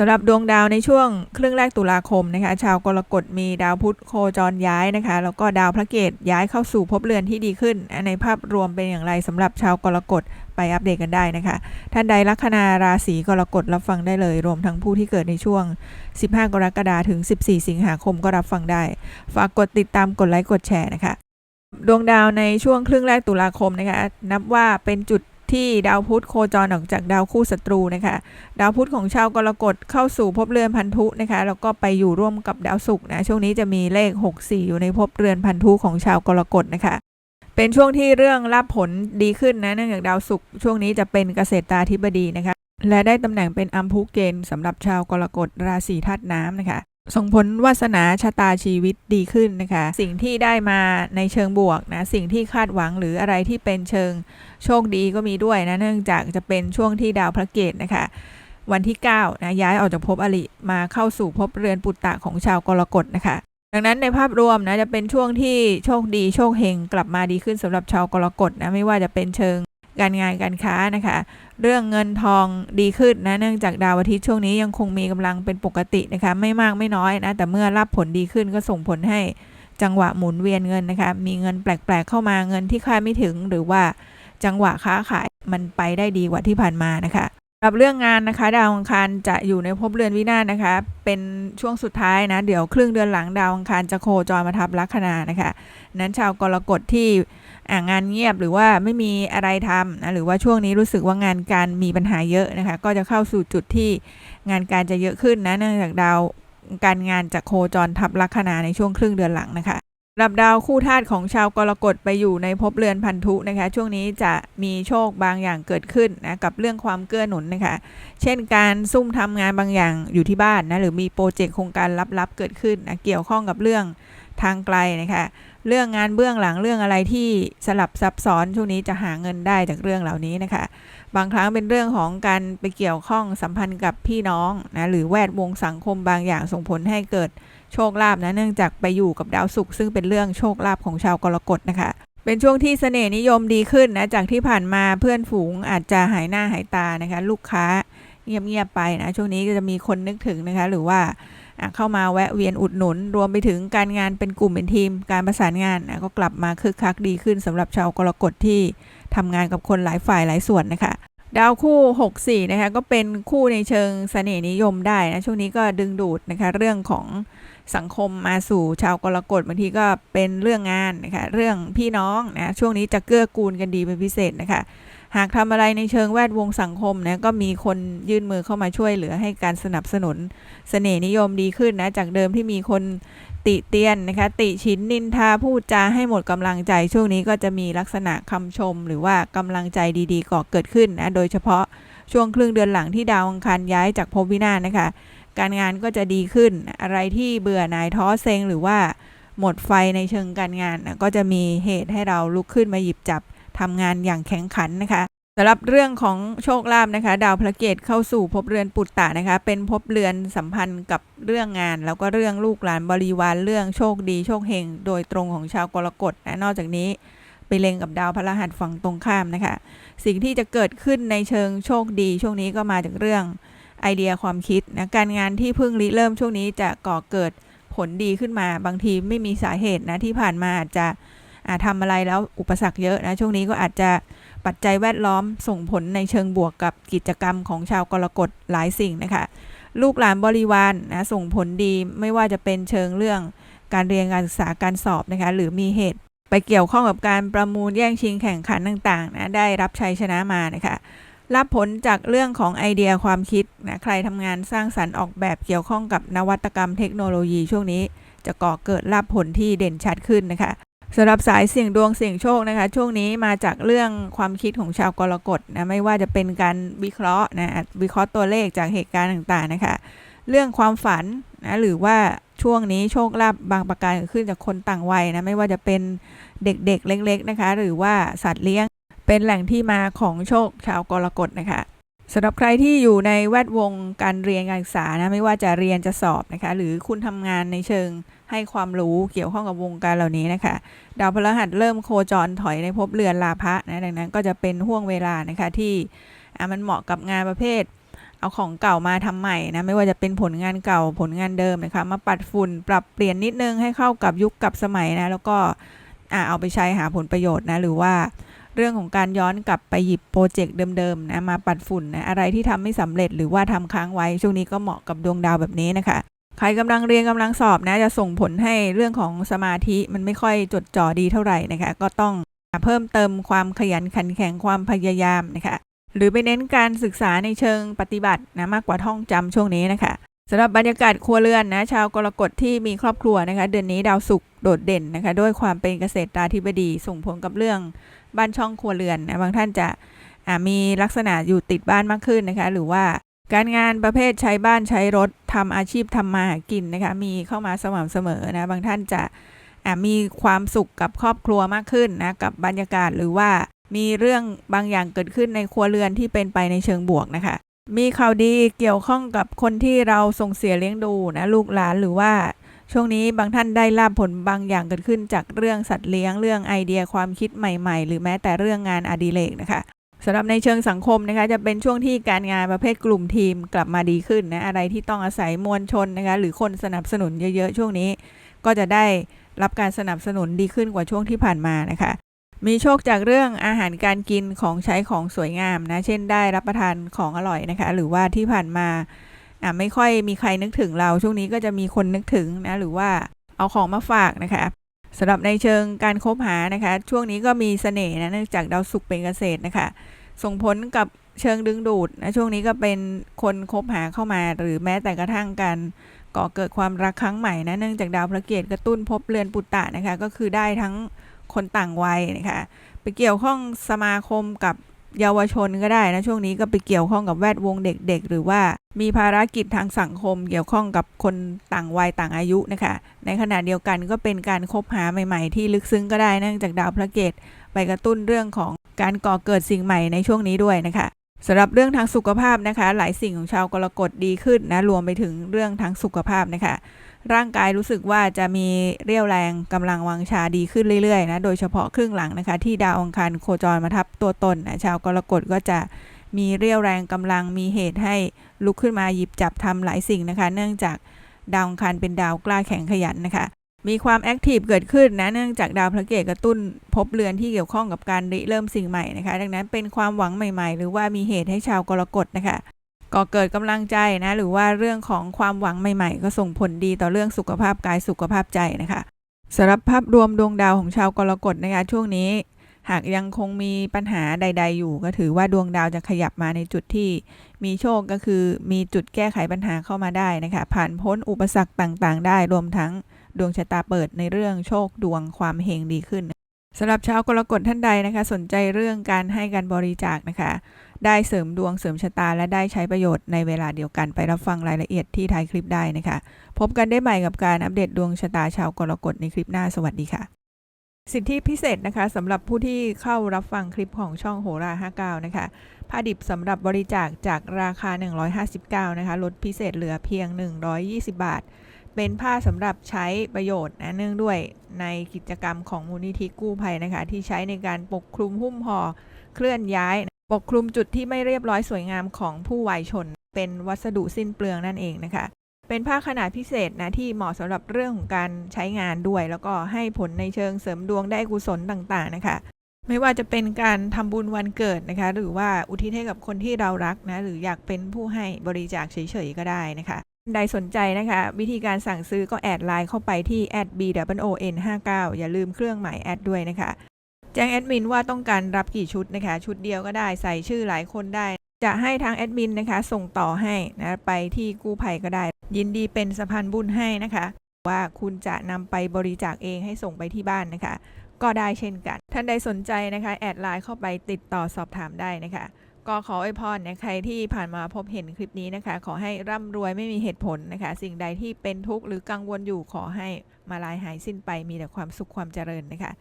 สำหรับดวงดาวในช่วงครึ่งแรกตุลาคมนะคะชาวกรกฎมีดาวพุธโคจรย้ายนะคะ แล้วก็ดาวพระเกตย้ายเข้าสู่ภพเรือนที่ดีขึ้น ในภาพรวมเป็นอย่างไรสำหรับชาวกรกฎไปอัปเดตกันได้นะคะ ท่านใดลัคนาราศีกรกฎรับฟังได้เลย รวมทั้งผู้ที่เกิดในช่วง 15 กรกฎาคมถึง 14 สิงหาคมก็รับฟังได้ ฝากกดติดตามกดไลค์กดแชร์นะคะ ดวงดาวในช่วงครึ่งแรกตุลาคมนะคะนับว่าเป็นจุด ที่ดาวพุธโคจรออกจากดาวคู่ศัตรูนะคะ ดาวพุธของชาวกรกฎเข้าสู่ภพเรือนพันธุนะคะแล้วก็ไปอยู่ร่วมกับดาวศุกร์นะช่วงนี้จะมีเลข 64 อยู่ในภพเรือนพันธุของชาวกรกฎนะคะ เป็นช่วงที่เรื่องรับผลดีขึ้นนะเนื่องจากดาวศุกร์ช่วงนี้จะเป็นเกษตราธิบดีนะคะ และได้ตำแหน่งเป็นอัมพุเกณฑ์สำหรับชาวกรกฎราศีธาตุน้ำนะคะ ส่งผลวาสนาชะตาชีวิตดีขึ้นนะคะ สิ่งที่ได้มาในเชิงบวกนะ สิ่งที่คาดหวังหรืออะไรที่เป็นเชิงโชคดีก็มีด้วยนะ เนื่องจากจะเป็นช่วงที่ดาวพระเกตนะคะ วันที่9นะย้ายออกจากภพอริมาเข้าสู่ภพเรือนปุตตะของชาวกรกฎนะคะ ดังนั้นในภาพรวมนะจะเป็นช่วงที่โชคดีโชคเฮงกลับมาดีขึ้นสำหรับชาวกรกฎนะไม่ว่าจะเป็นเชิง การงานการค้านะคะ เรื่องเงินทองดีขึ้นนะเนื่องจากดาวอาทิตย์ช่วงนี้ยังคงมีกำลังเป็นปกตินะคะ ไม่มากไม่น้อยนะแต่เมื่อรับผลดีขึ้นก็ส่งผลให้จังหวะหมุนเวียนเงินนะคะ มีเงินแปลกๆเข้ามาเงินที่คาดไม่ถึง หรือว่าจังหวะค้าขายมันไปได้ดีกว่าที่ผ่านมานะคะ สำหรับเรื่องงานนะคะ ดาวอังคารจะอยู่ในภพเรือนวินาศนะคะ เป็นช่วงสุดท้ายนะ เดี๋ยวครึ่งเดือนหลังดาวอังคารจะโคจรมาทับลัคนานะคะ นั้นชาวกรกฎที่อ่างานเงียบหรือว่าไม่มีอะไรทำนะหรือว่าช่วงนี้รู้สึกว่างานการมีปัญหาเยอะนะคะ ก็จะเข้าสู่จุดที่งานการจะเยอะขึ้นนะเนื่องจากดาวการงานจะโคจรทับลัคนาในช่วงครึ่งเดือนหลังนะคะ รับดาวคู่ธาตุของชาวกรกฎไปอยู่ในภพเรือนพันธุนะคะ ช่วงนี้จะมีโชคบางอย่างเกิดขึ้นนะกับเรื่องความเกื้อหนุนนะคะ เช่นการซุ่มทำงานบางอย่างอยู่ที่บ้านนะหรือมีโปรเจกต์โครงการลับๆเกิดขึ้นนะเกี่ยวข้องกับเรื่องทางไกลนะคะเรื่องงานเบื้องหลังเรื่องอะไรที่สลับซับซ้อนช่วงนี้จะหาเงินได้จากเรื่องเหล่านี้นะคะ บางครั้งเป็นเรื่องของการไปเกี่ยวข้องสัมพันธ์กับพี่น้องนะหรือแวดวงสังคมบางอย่างส่งผลให้เกิด โชคลาภนะเนื่องจากไปอยู่กับดาวศุกร์ซึ่งเป็นเรื่องโชคลาภของชาวกรกฎนะคะ เป็นช่วงที่เสน่ห์นิยมดีขึ้นนะจากที่ผ่านมาเพื่อนฝูงอาจจะหายหน้าหายตานะคะ ลูกค้าเงียบๆไปนะช่วงนี้ก็จะมีคนนึกถึงนะคะ หรือว่าเข้ามาแวะเวียนอุดหนุน รวมไปถึงการงานเป็นกลุ่มเป็นทีม การประสานงานนะก็กลับมาคึกคักดีขึ้นสำหรับชาวกรกฎที่ทำงานกับคนหลายฝ่ายหลายส่วนนะคะ ดาวคู่ 64 นะคะ ก็เป็นคู่ในเชิงเสน่ห์นิยมได้นะ ช่วงนี้ก็ดึงดูดนะคะ เรื่องของสังคมมาสู่ชาวกรกฎบางทีก็เป็นเรื่องงานนะคะ เรื่องพี่น้องนะ ช่วงนี้จะเกื้อกูลกันดีเป็นพิเศษนะคะ หากทำอะไรในเชิงแวดวงสังคมนะก็มีคนยื่นมือเข้ามาช่วยเหลือให้การสนับสนุนเสน่ห์นิยมดีขึ้นนะจากเดิมที่มีคนติเตียนนะคะ ติชินนินทาพูดจาให้หมดกำลังใจ ช่วงนี้ก็จะมีลักษณะคำชม หรือว่ากำลังใจดีๆก่อเกิดขึ้นนะโดยเฉพาะช่วงครึ่งเดือนหลังที่ดาวอังคารย้ายจากภพวินาศนะคะ การงานก็จะดีขึ้นอะไรที่เบื่อหน่ายท้อเซ็งหรือว่าหมดไฟในเชิงการงานนะก็จะมีเหตุให้เราลุกขึ้นมาหยิบจับ ทำงานอย่างแข็งขันนะคะสำหรับเรื่องของโชคลาภนะคะ ดาวพระเกตเข้าสู่ภพเรือนปุตตะนะคะ เป็นภพเรือนสัมพันธ์กับเรื่องงาน แล้วก็เรื่องลูกหลานบริวารเรื่องโชคดีโชคเฮงโดยตรงของชาวกรกฎนะนอกจากนี้ไปเล็งกับดาวพระรหัสฝั่งตรงข้ามนะคะ สิ่งที่จะเกิดขึ้นในเชิงโชคดี ช่วงนี้ก็มาจากเรื่องไอเดียความคิดนะการงานที่เพิ่งริเริ่มช่วงนี้จะก่อเกิดผลดีขึ้นมา บางทีไม่มีสาเหตุนะที่ผ่านมาอาจจะ ทำอะไรแล้วอุปสรรคเยอะนะช่วงนี้ก็อาจจะปัจจัยแวดล้อมส่งผลในเชิงบวกกับกิจกรรมของชาวกรกฎหลายสิ่งนะคะ ลูกหลานบริวารนนะส่งผลดีไม่ว่าจะเป็นเชิงเรื่องการเรียนการศึกษาการสอบนะคะหรือมีเหตุไปเกี่ยวข้องกับการประมูลแย่งชิงแข่งขันต่างๆนะได้รับชัยชนะมานะคะรับผลจากเรื่องของไอเดียความคิดนะใครทำงานสร้างสรรค์ออกแบบเกี่ยวข้องกับนวัตกรรมเทคโนโลยีช่วงนี้ จะก่อเกิดรับผลที่เด่นชัดขึ้นนะคะ สำหรับสายเสี่ยงดวงเสี่ยงโชคนะคะ ช่วงนี้มาจากเรื่องความคิดของชาวกรกฎนะไม่ว่าจะเป็นการวิเคราะห์นะวิเคราะห์ตัวเลขจากเหตุการณ์ต่างๆนะคะ เรื่องความฝันนะหรือว่าช่วงนี้โชคลาภบางประการขึ้นจากคนต่างวัยนะไม่ว่าจะเป็นเด็กๆ เล็ก ๆนะคะ หรือว่าสัตว์เลี้ยงเป็นแหล่งที่มาของโชคชาวกรกฎนะคะสำหรับใครที่อยู่ในแวดวงการเรียนการศึกษานะไม่ว่าจะเรียนจะสอบนะคะ หรือคุณทำงานในเชิง ให้ความรู้เกี่ยวข้องกับวงการเหล่านี้นะคะ ดาวพฤหัสเริ่มโคจรถอยในภพเรือนลาภะนะดังนั้นก็จะเป็นห่วงเวลานะคะที่มันเหมาะกับงานประเภท เอาของเก่ามาทำใหม่นะไม่ว่าจะเป็นผลงานเก่าผลงานเดิมนะคะมาปัดฝุ่นปรับเปลี่ยนนิดนึงให้เข้ากับยุคกับสมัยนะแล้วก็เอาไปใช้หาผลประโยชน์นะหรือว่าเรื่องของการย้อนกลับไปหยิบโปรเจกต์เดิมๆนะมาปัดฝุ่นนะอะไรที่ทำไม่สำเร็จหรือว่าทำค้างไว้ช่วงนี้ก็เหมาะกับดวงดาวแบบนี้นะคะ ใครกำลังเรียนกำลังสอบนะจะส่งผลให้เรื่องของสมาธิมันไม่ค่อยจดจ่อดีเท่าไหร่นะคะ ก็ต้องเพิ่มเติมความขยันขันแข็งความพยายามนะคะ หรือไปเน้นการศึกษาในเชิงปฏิบัตินะมากกว่าท่องจำช่วงนี้นะคะสำหรับบรรยากาศครัวเรือนนะชาวกรกฎที่มีครอบครัวนะคะ เดือนนี้ดาวศุกร์โดดเด่นนะคะ ด้วยความเป็นเกษตราธิบดีส่งผลกับเรื่องบ้านช่องครัวเรือนนะบางท่านจะมีลักษณะอยู่ติดบ้านมากขึ้นนะคะ หรือว่า การงานประเภทใช้บ้านใช้รถทำอาชีพทำมาหากินนะคะมีเข้ามาสม่ำเสมอนะบางท่านจะมีความสุขกับครอบครัวมากขึ้นนะกับบรรยากาศหรือว่ามีเรื่องบางอย่างเกิดขึ้นในครัวเรือนที่เป็นไปในเชิงบวกนะคะ มีข่าวดีเกี่ยวข้องกับคนที่เราส่งเสียเลี้ยงดูนะลูกหลานหรือว่า ช่วงนี้บางท่านได้ลาบผลบางอย่างเกิดขึ้นจากเรื่องสัตว์เลี้ยงเรื่องไอเดียความคิดใหม่ ๆ หรือแม้แต่เรื่องงานอดิเรกนะคะ สำหรับในเชิงสังคมนะคะจะเป็นช่วงที่การงานประเภทกลุ่มทีมกลับมาดีขึ้นนะอะไรที่ต้องอาศัยมวลชนนะคะหรือคนสนับสนุนเยอะๆช่วงนี้ ก็จะได้รับการสนับสนุนดีขึ้นกว่าช่วงที่ผ่านมานะคะมีโชคจากเรื่องอาหารการกินของใช้ของสวยงามนะ เช่นได้รับประทานของอร่อยนะคะ หรือว่าที่ผ่านมาอ่าไม่ค่อยมีใครนึกถึงเรา ช่วงนี้ก็จะมีคนนึกถึงนะ หรือว่าเอาของมาฝากนะคะสำหรับในเชิงการคบหานะคะ ช่วงนี้ก็มีเสน่ห์นะเนื่องจากดาวศุกร์เป็นเกษตรนะคะ ส่งผลกับเชิงดึงดูดนะช่วงนี้ก็เป็นคนคบหาเข้ามา หรือแม้แต่กระทั่งการก่อเกิดความรักครั้งใหม่นะเนื่องจากดาวพระเกตกระตุ้นพบเรือนปุตตะนะคะก็คือได้ทั้งคนต่างวัยนะคะไปเกี่ยวข้องสมาคมกับเยาวชนก็ได้นะช่วงนี้ก็ไปเกี่ยวข้องกับแวดวงเด็กๆ หรือว่ามีภารกิจทางสังคม เกี่ยวข้องกับคนต่างวัยต่างอายุนะคะในขณะเดียวกันก็เป็นการคบหาใหม่ ๆ ที่ลึกซึ้งก็ได้เนื่องจากดาวพระเกตไปกระตุ้นเรื่องของ การก่อเกิดสิ่งใหม่ในช่วงนี้ด้วยนะคะสำหรับเรื่องทางสุขภาพนะคะ หลายสิ่งของชาวกรกฎดีขึ้นนะรวมไปถึงเรื่องทางสุขภาพนะคะ ร่างกายรู้สึกว่าจะมีเรี่ยวแรงกำลังวังชาดีขึ้นเรื่อยๆนะโดยเฉพาะครึ่งหลังนะคะ ที่ดาวองคารโคจรมาทับตัวตนนะชาวกรกฎก็จะมีเรี่ยวแรงกำลังมีเหตุให้ลุกขึ้นมาหยิบจับทำหลายสิ่งนะคะ เนื่องจากดาวองคารเป็นดาวกล้าแข็งขยันนะคะ มีความแอคทีฟเกิดขึ้นนะเนื่องจากดาวพระเกตกระตุ้น พบเรือนที่เกี่ยวข้องกับการริเริ่มสิ่งใหม่นะคะ ดังนั้นเป็นความหวังใหม่ ๆ หรือว่ามีเหตุให้ชาวกรกฎนะคะก่อเกิดกำลังใจนะหรือว่าเรื่องของความหวังใหม่ ๆ ก็ส่งผลดีต่อเรื่องสุขภาพกายสุขภาพใจนะคะสำหรับภาพรวมดวงดาวของชาวกรกฎนะคะช่วงนี้ หากยังคงมีปัญหาใด ๆ อยู่ ก็ถือว่าดวงดาวจะขยับมาในจุดที่มีโชคก็คือมีจุดแก้ไขปัญหาเข้ามาได้นะคะผ่านพ้นอุปสรรคต่างๆ ได้รวมทั้ง ดวงชะตาเปิดในเรื่องโชคดวงความเฮงดีขึ้นสำหรับชาวกรกฎท่านใดนะคะ สนใจเรื่องการให้การบริจาคนะคะ ได้เสริมดวงเสริมชะตา และได้ใช้ประโยชน์ในเวลาเดียวกันไปรับฟังรายละเอียดที่ท้ายคลิปได้นะคะ พบกันได้ใหม่กับการอัปเดตดวงชะตาชาวกรกฎในคลิปหน้าสวัสดีค่ะ สิทธิพิเศษนะคะสำหรับผู้ที่เข้ารับฟังคลิปของช่องโหรา59นะคะผ้าดิบสำหรับบริจาคจากราคา 159นะคะลดพิเศษเหลือเพียง 120 บาท เป็นผ้าสำหรับใช้ประโยชน์นะเนื่องด้วยในกิจกรรมของมูลนิธิกู้ภัยนะคะ ที่ใช้ในการปกคลุมหุ้มห่อเคลื่อนย้าย ปกคลุมจุดที่ไม่เรียบร้อยสวยงามของผู้วายชน เป็นวัสดุสิ้นเปลืองนั่นเองนะคะ เป็นผ้าขนาดพิเศษนะที่เหมาะสำหรับเรื่องของการใช้งานด้วย แล้วก็ให้ผลในเชิงเสริมดวงได้กุศลต่างๆนะคะ ไม่ว่าจะเป็นการทำบุญวันเกิดนะคะ หรือว่าอุทิศให้กับคนที่เรารักนะหรืออยากเป็นผู้ให้บริจาคเฉยๆก็ได้นะคะ ใดสนใจนะคะ วิธีการสั่งซื้อก็แอดไลน์เข้าไปที่ b w o n 5 9อย่าลืมเครื่องหมายแอดด้วยนะคะ แจ้งแอดมินว่าต้องการรับกี่ชุดนะคะ ชุดเดียวก็ได้ใส่ชื่อหลายคนได้ จะให้ทางแอดมินนะคะ ส่งต่อให้นะไปที่กู้ภัยก็ได้ ยินดีเป็นสะพานบุญให้นะคะ ว่าคุณจะนำไปบริจาคเองให้ส่งไปที่บ้านนะคะ ก็ได้เช่นกัน ท่านใดสนใจนะคะ แอดไลน์เข้าไปติดต่อสอบถามได้นะคะ ก็ขออวยพรนะใครที่ผ่านมาพบเห็นคลิปนี้นะคะ ขอให้ร่ำรวยไม่มีเหตุผลนะคะ สิ่งใดที่เป็นทุกข์หรือกังวลอยู่ขอให้มาลายหายสิ้นไปมีแต่ความสุขความเจริญนะคะ